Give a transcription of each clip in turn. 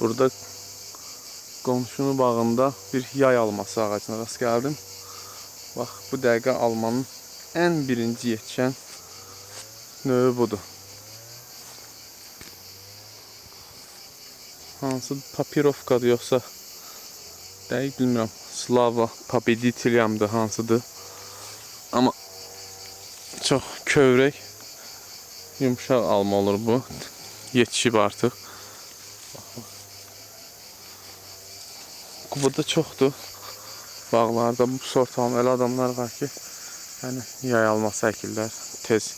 Burada qonşunun bağında bir yay alması ağacına rast gəldim. Bax, bu dəqiqə almanın ən birinci yetişən növü budur. Hansı papirovkadır yoxsa dəqiq bilmirəm. Slava Papeditiliamdır hansıdır. Amma çox kövrək yumşaq alma olur bu. Yetişib artıq. Qubada çoxdur. Bağlarda bu sort alma elə adamlar var ki, yəni yay alması əkirlər tez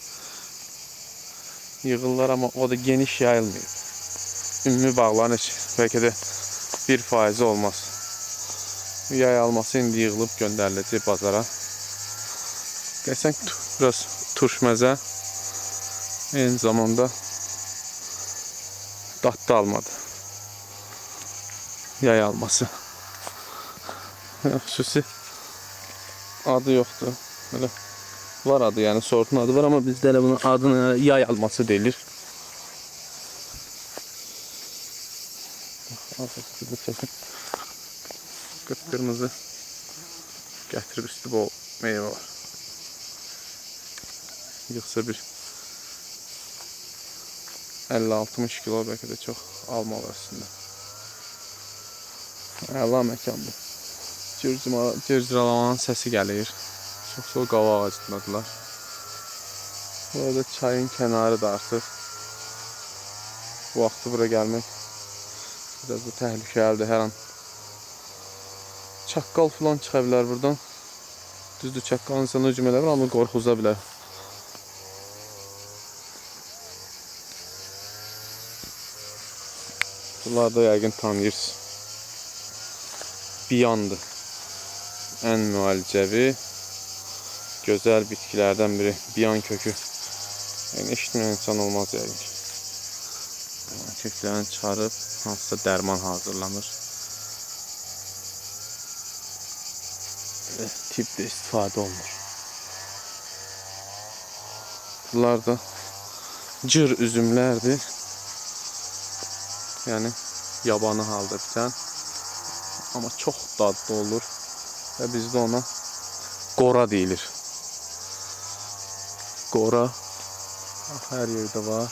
yığırlar amma o da geniş yayılmıyor. Ümumi bağların heç bəlkə də 1% olmaz. Yay alması indi yığılıb göndəriləcək bazara. Tu- biraz turşməzə eyni zamanda dadlı almadı. Yay alması. Xüsusi adı yoxdur. Belə var adı, yəni sortun adı var amma bizdə elə bunun adını yay alması deyilir. Qıpqırmızı gətirib üstü bol meyvə var. Yığsa bir 50-60 kilo bəlkə də çox alma var üstündə. Əla bu. Cırcıralamanın səsi gəlir. Çox çox qava ağacındadılar. Bu arada çayın kənarı da artıq. Bu vaxtı bura gəlmək biraz da təhlükəlidir hər an. Çaqqal falan çıxa bilər buradan. Düzdür, çaqqal insana hücum edə bilər, amma qorxuza bilər. Bunlar da yəqin tanıyırsınız. Biyandır. Ən müalicəvi, gözəl bitkilərdən biri. Biyan kökü. Yəni eşitməyən insan olmaz yəqin ki. Köklərini çıxarıb hansısa dərman hazırlanır. Belə tipdə istifadə olunur. Bunlar da cır üzümlərdir. Yəni yabanı halda bitən. Amma çox dadlı olur və bizdə ona qora deyilir. Qora bax, hər yerdə var.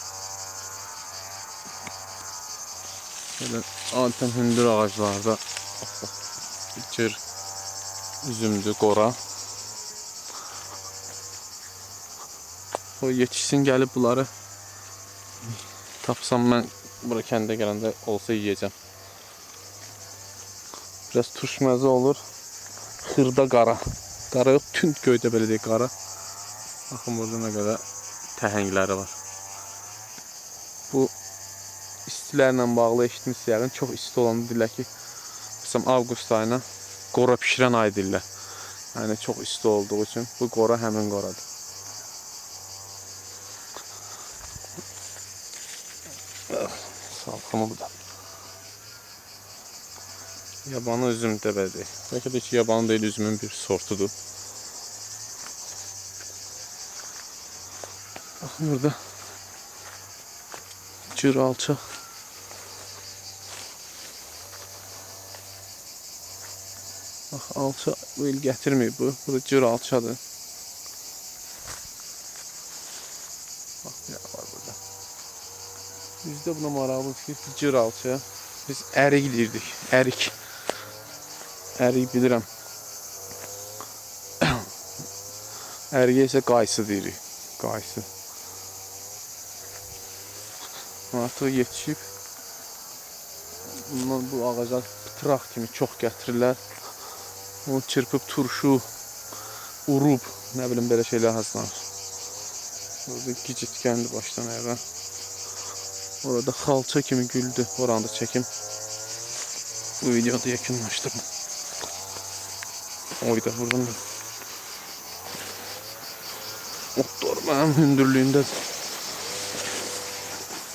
Belə adətən hündür ağaclarda cır üzümdür, qora. O yetişsin gəlib bunları tapsam mən bura kəndə gələndə olsa yeyəcəm. Biraz turşməzi olur. Xırda qara. Qara yox, tünd göydə belə deyək qara. Baxın burada nə qədər təhəngləri var. Bu istilərlə bağlı eşitmişsiniz yəqin çox isti olanda deyirlər ki, məsələn avqust ayına qora bişirən ay deyirlər. Yəni çox isti olduğu üçün bu qora həmin qoradır. Salxımı bu. Yabanı üzüm də belə deyil. Bəlkə də ki, yabanı deyil, üzümün bir sortudur. Baxın burada cır alça. Bax alça bu il gətirməyib bu. Bu da cır alçadır. Bax dənə var burada. Bizdə buna maraqlı ki, cır alça. Biz ərik deyirdik. Ərik. Ərik bilirəm. Əriyə isə qaysı deyirik. Qaysı. Artıq yetişib. Bundan bu ağaclar pıtraq kimi çox gətirirlər. Onu çırpıb turşu, urub, nə bilim belə şeylər hazırlanır. Burada gicitkəndir başdan ayağa. Orada xalça kimi güldü. Oranı da çəkim. Bu videoda yakınlaştırdım. Oy da buradan da. Otlar benim hündürlüğünde.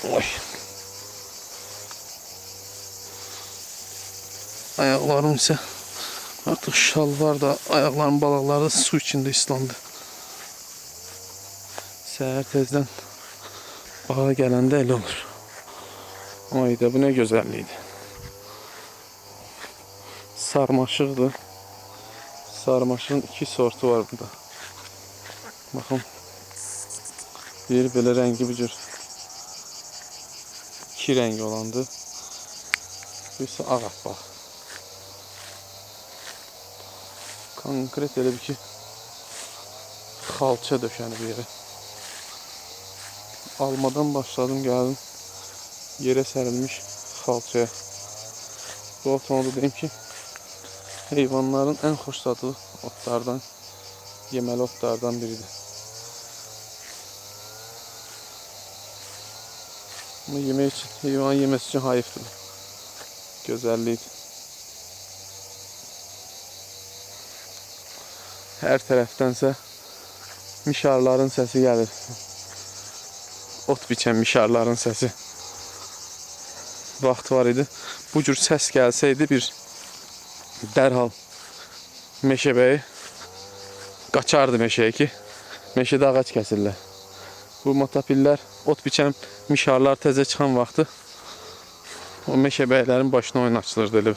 Oy. Ayaklarım ise artık şalvar da ayaklarım balıkları da su içinde ıslandı. Səhər tezdən bağa gələndə elə olur. Ay da bu nə gözəllikdir. sarmaşıqdır. Sarmaşığın iki sortu var burada. Baxın. Bir belə rəngi bu cür iki rəngi olandı. Birisi ağappaq. Konkret elə bir ki xalça döşənib yerə. Almadan başladım gəldim yerə sərilmiş xalçaya. Bu da deyim ki heyvanların ən xoşladığı otlardan, yeməli otlardan biridir. Bunu yemək üçün, heyvan yeməsi üçün hayıfdır. Gözəllikdir. Hər tərəfdənsə mişarların səsi gəlir. Ot biçən mişarların səsi. Vaxt var idi. Bu cür səs gəlsəydi bir dərhal meşəbəyi qaçardı meşəyə ki, meşədə ağac kəsirlər. Bu matapillər ot biçən mişarlar təzə çıxan vaxtı o meşəbəylərin başına oyun açılırdı elə.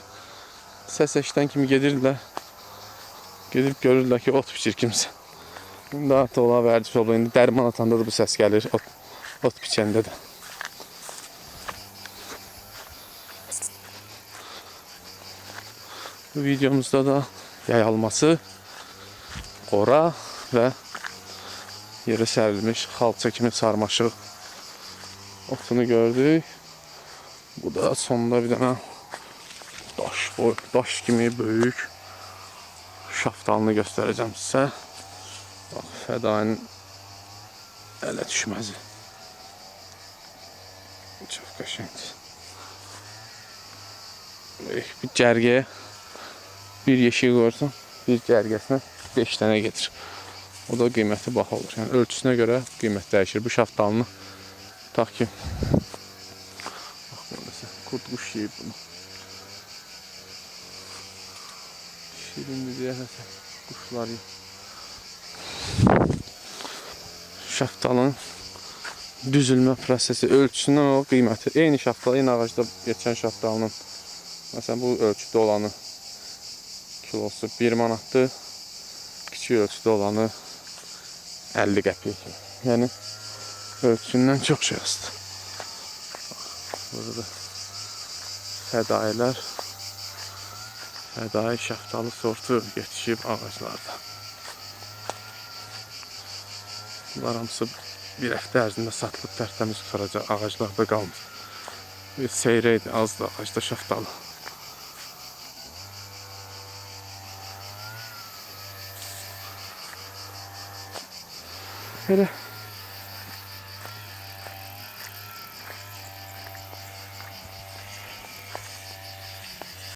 Səs eşidən kimi gedirdilər. Gedib görürlər ki, ot biçir kimsə. İndi artıq ola vərdiş oldu. İndi dərman atanda da bu səs gəlir. Ot, ot biçəndə də. Bu videomuzda da yayalması, qora və yerə sərilmiş xalça kimi sarmaşıq otunu gördük. Bu da sonunda bir dənə daş boy, daş kimi böyük şaftalını göstərəcəm sizə. Bax, fədainin ələ düşməzi. Çox qəşəngdir. Bir cərgəyə bir yeşik qoyursan, bir cərgəsinə 5 dənə gedir. O da qiyməti baha olur. Yəni ölçüsünə görə qiymət dəyişir. Bu şaftalını tutaq ki bax burası kurt quş yeyib bunu. Şirindir deyəsə quşlar yeyib. Şaftalın düzülmə prosesi ölçüsündən o qiyməti. Eyni şaftal, eyni ağacda yetişən şaftalının məsələn bu ölçüdə olanı kilosu 1 manatdır. Kiçik ölçüdə olanı 50 qəpik. Yəni ölçüsündən çox şey asdı. Burada da fədailər fədai şaftalı sortu yetişib ağaclarda. Bunlar hamısı bir həftə ərzində satılıb tərtəmiz tutaracaq ağaclarda qalmır. Bir seyrə idi azdı ağacda şaftalı. Belə